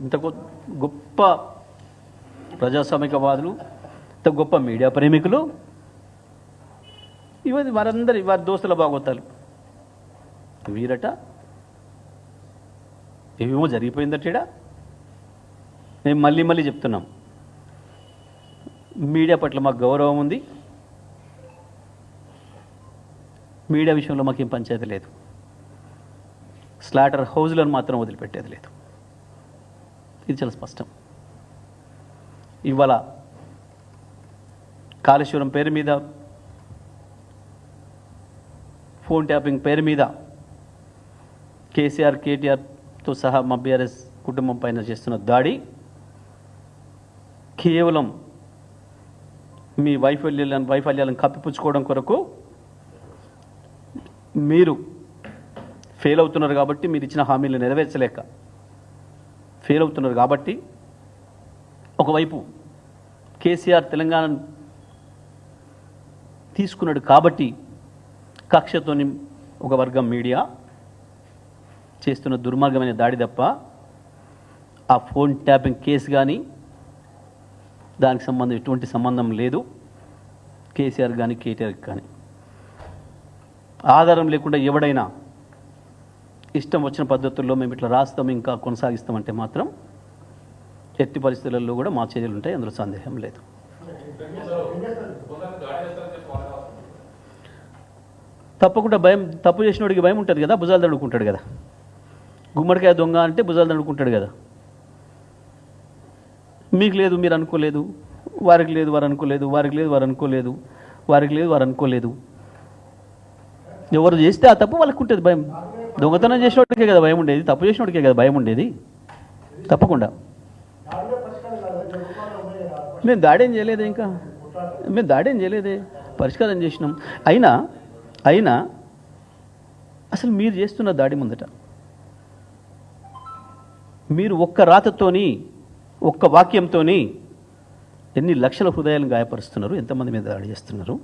ఇంత గొప్ప ప్రజాస్వామికవాదులు ఇంత గొప్ప మీడియా ప్రేమికులు ఇవన్నీ వారందరి వారి దోస్తుల బాగోతాలు. వీరట ఏమేమో జరిగిపోయిందట మేము మళ్ళీ మళ్ళీ చెప్తున్నాం. మీడియా పట్ల మాకు గౌరవం ఉంది. మీడియా విషయంలో మాకేం పంచాయతీ లేదు. స్లాటర్ హౌజ్లను మాత్రం వదిలిపెట్టేది లేదు. ఇది చాలా స్పష్టం. ఇవాళ కాళేశ్వరం పేరు మీద ఫోన్ ట్యాపింగ్ పేరు మీద కేసీఆర్ కేటీఆర్తో సహా మా బీఆర్ఎస్ కుటుంబం పైన చేస్తున్న దాడి కేవలం మీ వైఫల్యాలను వైఫల్యాలను కప్పిపుచ్చుకోవడం కొరకు మీరు ఫెయిల్ అవుతున్నారు కాబట్టి మీరు ఇచ్చిన హామీలు నెరవేర్చలేక ఫెయిల్ అవుతున్నారు కాబట్టి ఒకవైపు కేసీఆర్ తెలంగాణ తీసుకున్నాడు కాబట్టి కక్షతోని ఒక వర్గం మీడియా చేస్తున్న దుర్మార్గమైన దాడి తప్ప ఆ ఫోన్ ట్యాపింగ్ కేసు కానీ దానికి సంబంధం ఎటువంటి సంబంధం లేదు. కేసీఆర్ కానీ కేటీఆర్ కానీ ఆధారం లేకుండా ఎవడైనా ఇష్టం వచ్చిన పద్ధతుల్లో మేము ఇట్లా రాస్తాం ఇంకా కొనసాగిస్తామంటే మాత్రం ఎట్టి పరిస్థితులలో కూడా మా చర్యలు ఉంటాయి అందులో సందేహం లేదు. తప్పకుండా భయం తప్పు చేసినోడికి భయం ఉంటుంది కదా భుజాలు తడుకుంటాడు కదా. గుమ్మడికాయ దొంగ అంటే భుజాలు తడుకుంటాడు కదా. మీకు లేదు మీరు అనుకోలేదు వారికి లేదు వారు అనుకోలేదు వారికి లేదు వారు అనుకోలేదు వారికి లేదు వారు అనుకోలేదు. ఎవరు చేస్తే ఆ తప్పు వాళ్ళకు ఉంటుంది భయం. దొంగతనం చేసినోడికే కదా భయం ఉండేది తప్పు చేసినోడికే కదా భయం ఉండేది? తప్పకుండా. మేము దాడేం చేయలేదే ఇంకా? మేము దాడేం చేయలేదే? పరిష్కారం చేసినాం. అయినా అయినా అసలు మీరు చేస్తున్న దాడి ముందట మీరు ఒక్క రాతతోని ఒక్క వాక్యంతోని ఎన్ని లక్షల హృదయాలను గాయపరుస్తున్నారు? ఎంతమంది మీద దాడి చేస్తున్నారు?